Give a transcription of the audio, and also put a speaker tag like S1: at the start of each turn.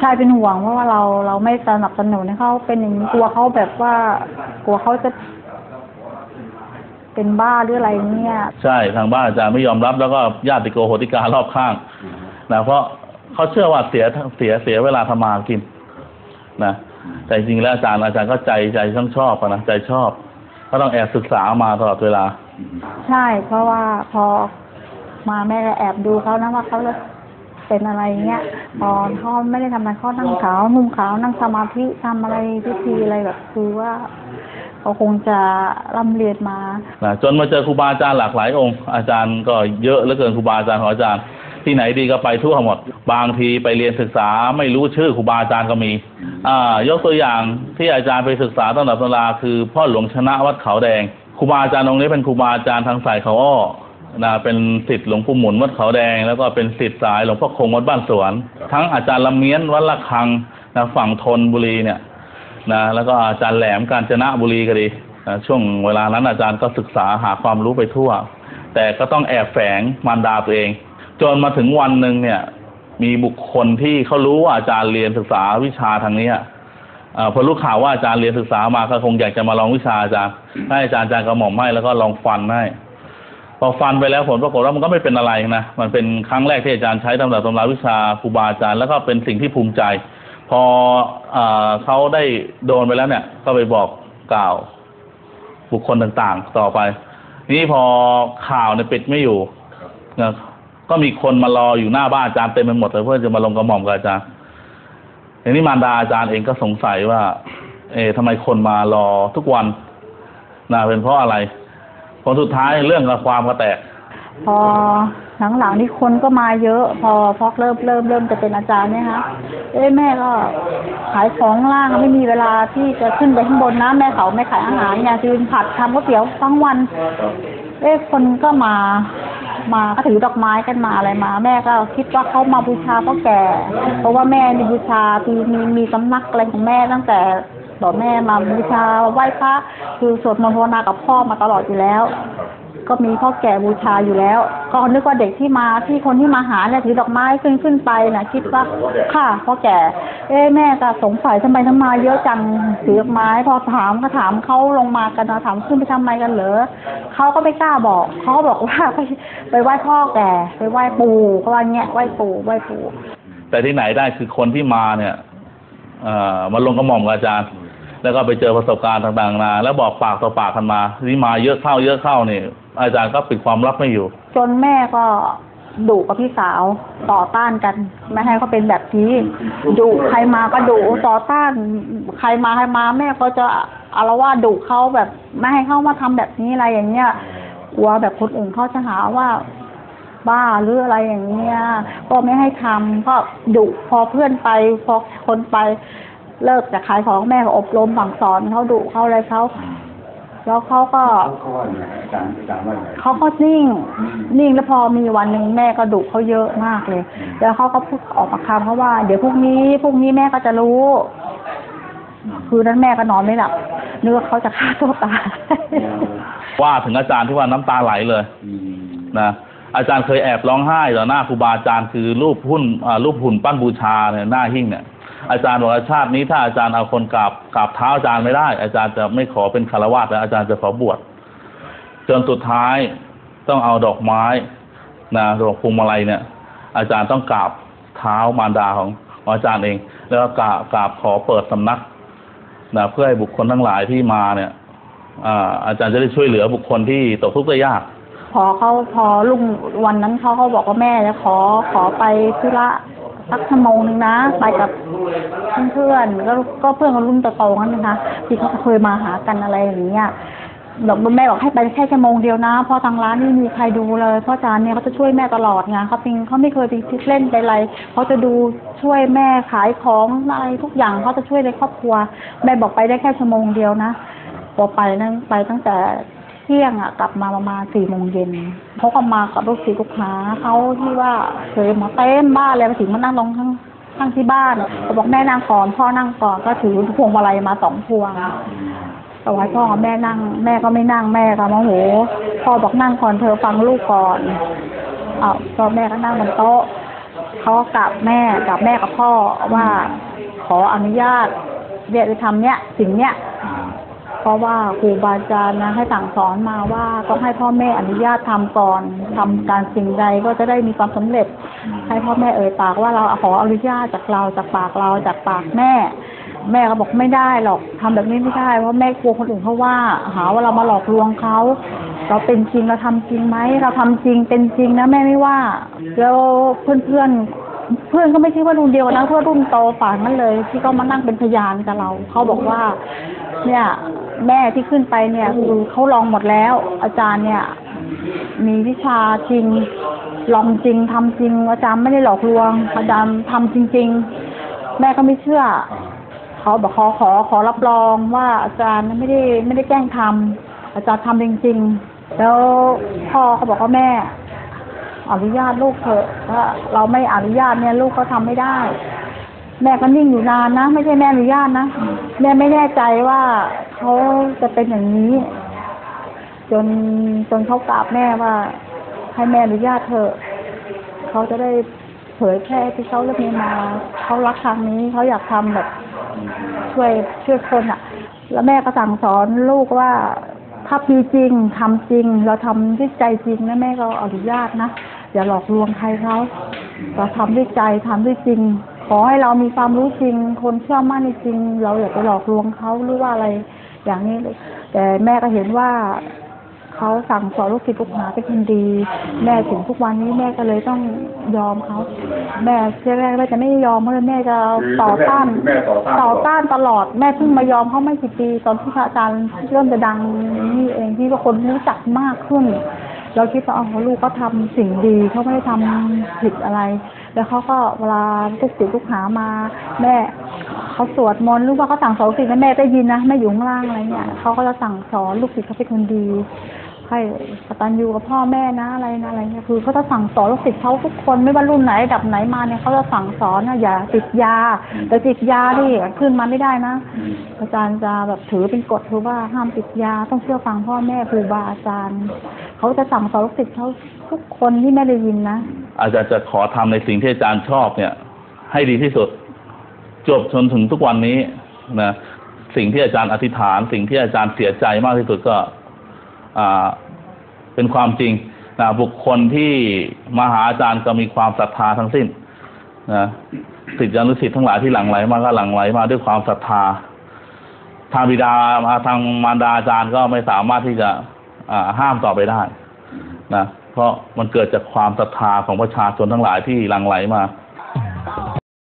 S1: ใช่เป็นห่วงเพราะว่าเราเราไม่สนับสนุนให้เขาเป็นอย่างนี้กลัวเขาแบบว่ากลัวเขาจะ เป็นบ้าหรืออะไรเนี่ย
S2: ใช่ทางบ้านอาจารย์ไม่ยอมรับแล้วก็ญาติโกโหติการอบข้างนะเพราะเขาเชื่อว่าเสียเสียเสียเวลาทำมาหากินนะแต่จริงๆแล้วอาจารย์อาจารย์ก็ใจใจต้องชอบอะนะใจชอบก็ต้องแอบศึกษามาตลอดเวลา
S1: ใช่ เพราะว่าพอมาแม่ก็แอบดูเขานะว่าเขาจะ เป็นอะไรเงี้ยตอนเขาไม่ได้ทำอะไรเขานั่งขาวนุ่งขาวนั่งสมาธิทำอะไรพิธีอะไรแบบคือว่าเขาคงจะร่ำเรียนมา
S2: จนมาเจอครูบาอาจารย์หลากหลายองค์ อาจารย์ก็เยอะเหลือเกินครูบาอาจารย์ของอาจารย์ ที่ไหนดีก็ไปทั่วหมด บางทีไปเรียนศึกษาไม่รู้ชื่อครูบาอาจารย์ก็มี อ่ายกตัวอย่างที่อาจารย์ไปศึกษาตั้งแต่ตำราคือ พ่อหลวงชนะวัดเขาแดงครูบาอาจารย์องค์นี้เป็นครูบาอาจารย์ทางสายเขาอ้อ นะเป็นศิษย์หลวงปู่หมุนวัดเขาแดง แล้วก็เป็นศิษย์สายหลวงพ่อคงวัดบ้านสวน ทั้งอาจารย์ละเมียนวัดละคังนะฝั่งธนบุรีเนี่ยนะแล้วก็อาจารย์แหลมกาญจนบุรีก็ดีนะช่วงเวลานั้นอาจารย์ก็ศึกษาหาความรู้ไปทั่ว แต่ก็ต้องแอบแฝงมารดาตัวเอง จนมาถึงวันหนึ่งเนี่ย มีบุคคลที่เขารู้ว่าอาจารย์เรียนศึกษาวิชาทางเนี้ยเอ่อพอรู้ข่าวว่าอาจารย์เรียนศึกษามาก็คงอยากจะมาลองวิชาอาจารย์ให้อาจารย์อาจารย์กระหม่อมให้แล้วก็ลองฟันให้พ อฟันไปแล้วผลปรากฏว่ามันก็ไม่เป็นอะไรนะ มันเป็นครั้งแรกที่อาจารย์ใช้ตำราตำราวิชาครูบาอาจารย์แล้วก็เป็นสิ่งที่ภูมิใจพอเออเขาได้โดนไปแล้วเนี่ย ก็ไปบอกกล่าวบุคคลต่างๆ ต่อไป นี่พอข่าวเนี่ยปิดไม่อยู่นะก็มีคนมารออยู่หน้าบ้านอาจารย์เต็มไปหมดเลยเพื่อจะมาลงกระหม่อมกับอาจารย์ทีนี้มารดาอาจารย์เองก็สงสัยว่า เอ๊ะทำไมคนมารอทุกวันนะเป็นเพราะอะไร ผลสุดท้ายเรื่องกับความก็แตก
S1: พอหลังๆนี่คนก็มาเยอะ พอพอกเริ่มเริ่มเริ่มจะเป็นอาจารย์เนี่ยคะเอ้แม่ก็ขายของล่างไม่มีเวลาที่จะขึ้นไปข้างบนนะแม่เขาไม่ขายอาหารเนี่ยยืนผัดทำก๋วยเตี๋ยวทั้งวัน เอ้คนก็มามาก็ถือดอกไม้กันมาอะไรมา แม่ก็คิดว่าเขามาบูชาพ่อแก่ เพราะว่าแม่มีบูชาคือมีมีสำนักอะไรของแม่ตั้งแต่ ต่อแม่มาบูชาไหว้พระคือสวดมนต์ภาวนากับพ่อมาตลอดอยู่แล้ว ก็มีพ่อแก่บูชาอยู่แล้ว ก็นึกว่าเด็กที่มาที่คนที่มาหาเนี่ยถือดอกไม้ขึ้นขึ้นไปนะคิดว่าค่ะพ่อแก่ เอ้แม่ก็สงสัยทำไมทั้งมาเยอะจังถือดอกไม้พอถามก็ถามเขาลงมากันนะถามขึ้นไปทำไมกันเหรอเขาก็ไม่กล้าบอกเขาบอกว่าไปไปไหว้พ่อแก่ ไปไหว้ปู่เขาว่าเงี้ยไหว้ปู่ไหว้ปู่
S2: แต่ที่ไหนได้คือคนที่มาเนี่ยเอ่อมาลงกระหม่อมกับอาจารย์ แล้วก็ไปเจอประสบการณ์ต่างๆนานาแล้วบอกปากต่อปากกันมาทีนี้มาเยอะเข้าเยอะเข้าเนี่ยอาจารย์ก็ปิดความลับไม่อยู่
S1: จนแม่ก็ดุกับพี่สาวต่อต้านกัน ไม่ให้เขาเป็นแบบนี้ดุใครมาก็ดุต่อต้าน ใครมาใครมาแม่ก็จะอารวาสดุเขาแบบไม่ให้เขามาทำแบบนี้อะไรอย่างเงี้ยกลัวแบบคนอื่นเขาจะหาว่าบ้าหรืออะไรอย่างเงี้ย ก็ไม่ให้ทำก็ดุพอเพื่อนไปพอคนไป เลิกจากขายของแม่ก็อบรมสั่งสอนเขาดุเขาอะไรเขาแล้วเขาก็
S3: เขาว่าไงอาจารย์อาจารย์ว่าไง
S1: เขาก็นิ่ง นิ่งแล้วพอมีวันหนึ่งแม่ก็ดุเขาเยอะมากเลย แล้วเขาก็พูดออกมาคำเขาว่า เดี๋ยวพรุ่งนี้พรุ่งนี้แม่ก็จะรู้ คืนนั้นแม่ก็นอนไม่หลับนึกว่าเขาจะฆ่าตัวตาย
S2: ว่าถึงอาจารย์ที่ว่าน้ำตาไหลเลย
S3: อืม
S2: นะอาจารย์เคยแอบร้องไห้ต่อหน้าครูบาอาจารย์คือรูปหุ่นอ่ารูปหุ่นปั้นบูชาเนี่ยหน้าหิ้งเนี่ย อาจารย์บอกว่าชาตินี้ถ้าอาจารย์เอาคนกราบกราบเท้าอาจารย์ไม่ได้ อาจารย์จะไม่ขอเป็นคารวะแล้วอาจารย์จะขอบวชจนสุดท้ายต้องเอาดอกไม้นะดอกพวงมาลัยเนี่ย อาจารย์ต้องกราบเท้ามารดาของอาจารย์เอง แล้วก็กราบกราบขอเปิดสำนักนะเพื่อให้บุคคลทั้งหลายที่มาเนี่ยอาอาจารย์จะได้ช่วยเหลือบุคคลที่ตกทุกข์ได้ยาก
S1: พอเขาพอลุงวันนั้นเขาเขาบอกว่าแม่จะขอขอไปธุระ สักชั่วโมงหนึ่งนะ ไปกับเพื่อนๆก็ก็เพื่อนกับรุ่นโตๆกันนะคะที่เขาเคยมาหากันอะไรอย่างเงี้ยบอกแม่บอกให้ไปแค่ชั่วโมงเดียวนะเพราะทางร้านไม่มีใครดูเลยพราะอจารย์เนี่ยเขาจะช่วยแม่ตลอดไงเขาเป็นเขาไม่เคยไปคิดเล่นไปอะไรเขาจะดูช่วยแม่ขายของอะไรทุกอย่างเขาจะช่วยในครอบครัว แม่บอกไปได้แค่ชั่วโมงเดียวนะพอไปนั่งไปตั้งแต่ เที่ยงอะ กลับมาประมาณสี่โมงเย็นเขาก็มากับลูกศิษย์ลูกหาเขาที่ว่าเคยมาเต็มบ้านเลยมาถึงมานั่งลงทั้งทั้งที่บ้านก็บอกแม่นั่งก่อนพ่อนั่งก่อนก็ถือพวงมาลัยมาสองพวงเอาไว้พ่อกับแม่นั่ง แม่ก็ไม่นั่งแม่ก็โมโหพ่อบอกนั่งก่อนเธอฟังลูกก่อนอ้าวพ่อแม่ก็นั่งบนโต๊ะเขาก็กราบแม่กราบแม่กับพ่อว่าขออนุญาตเนี่ยจะทำเนี้ยสิ่งเนี้ย เพราะว่าครูบาอาจารย์นะให้สั่งสอนมาว่าต้องให้พ่อแม่อนุญาตทำก่อนทำการสิ่งใดก็จะได้มีความสำเร็จ ให้พ่อแม่เอ่ยปากว่าเราขออนุญาตจากเราจากปากเราจากปากแม่ แม่ก็บอกไม่ได้หรอกทำแบบนี้ไม่ได้เพราะแม่กลัวคนอื่นเขาว่า หาว่าเรามาหลอกลวงเขาเราเป็นจริงเราทำจริงไหมเราทำจริงเป็นจริงนะแม่ไม่ว่า แล้วเพื่อนเพื่อนๆเพื่อนก็ไม่ใช่ว่ารุ่นเดียวนะเพื่อนรุ่นโตฝ่านนั้นเลย ที่เขามานั่งเป็นพยานกับเรา เขาบอกว่า เนี่ย แม่ที่ขึ้นไปเนี่ยคือเขาลองหมดแล้ว อาจารย์เนี่ย มีวิชาจริง ลองจริงทำจริง อาจารย์ไม่ได้หลอกลวง อาจารย์ทำจริง ๆ แม่ก็ไม่เชื่อเขาบอกขอขอขอรับรองว่าอาจารย์ไม่ได้ไม่ได้แกล้งทำอาจารย์ทำจริง ๆ แล้วพ่อเขาบอกว่าแม่ อนุญาตลูกเถอะถ้าเราไม่อนุญาตเนี่ยลูกก็ทำไม่ได้แม่ก็นิ่งอยู่นานนะ ไม่ใช่แม่อนุญาตนะ แม่ไม่แน่ใจว่าเขาจะเป็นอย่างนี้ จนจนเขากราบแม่ว่า ให้แม่อนุญาตเถอะเขาจะได้เผยแพร่ที่เขาเลือกนี้มาเขารักทางนี้เขาอยากทำแบบ ช่วยช่วยคนอะ แล้วแม่ก็สั่งสอนลูกว่าถ้ามีจริงทำจริง เราทำด้วยใจจริงนะแม่ก็อนุญาตนะอย่าหลอกลวงใครเขาเราทำด้วยใจทำด้วยจริง ขอให้เรามีความรู้จริง คนเชื่อมั่นในจริง เราอย่าไปหลอกลวงเขาหรือว่าอะไร อย่างนี้เลย แต่แม่ก็เห็นว่าเขาสั่งสอนลูกศิษย์ลูกหาเป็นคนดี แม่ถึงทุกวันนี้แม่ก็เลยต้องยอมเขาแม่เชื่อแรกแม่จะไม่ยอมเพราะแม่จะต่อต้าน
S3: แม่ต่อต้าน
S1: ต่อต้านตลอดแม่เพิ่งมายอมเขาไม่กี่ปีตอนที่พระอาจารย์เริ่มจะดังนี่เองที่ว่าคนรู้จักมากขึ้น เราคิดว่าอ๋อลูกเขาทำสิ่งดีเขาไม่ได้ทำผิดอะไร แล้วเขาก็เวลาลูกศิษย์ลูกหามา แม่เขาสวดมนต์หรือว่าเขาสั่งสอนลูกศิษย์แม่ได้ยินนะแม่อยู่ข้างล่างอะไรเนี่ยเขาก็จะสั่งสอนลูกศิษย์เขาเป็นคนดีให้กตัญญูกับพ่อแม่นะอะไรนะอะไรเงี้ยคือเขาจะสั่งสอนลูกศิษย์เขาทุกคนไม่ว่ารุ่นไหนระดับไหนมาเนี่ยเขาจะสั่งสอนนะอย่าติดยาแต่ติดยาที่ขึ้นมาไม่ได้นะอาจารย์จะแบบถือเป็นกฎคือว่าห้ามติดยาต้องเชื่อฟังพ่อแม่ครูบาอาจารย์เขาจะสั่งสอนลูกศิษย์เขา ทุกคนที่แม่ได้ยินนะ
S2: อาจารย์จะขอทำในสิ่งที่อาจารย์ชอบเนี่ย ให้ดีที่สุด จบจนถึงทุกวันนี้นะสิ่งที่อาจารย์อธิษฐาน สิ่งที่อาจารย์เสียใจมากที่สุดก็อ่าเป็นความจริงนะบุคคลที่มาหาอาจารย์ก็มีความศรัทธาทั้งสิ้นนะสิทธิอนุสิทธิ์ทั้งหลายที่หลั่งไหลมาก็หลั่งไหลมาด้วยความศรัทธา ทางบิดามาทางมารดาอาจารย์ก็ไม่สามารถที่จะอ่าห้ามต่อไปได้นะ เพราะมันเกิดจากความศรัทธาของประชาชนทั้งหลายที่หลั่งไหลมา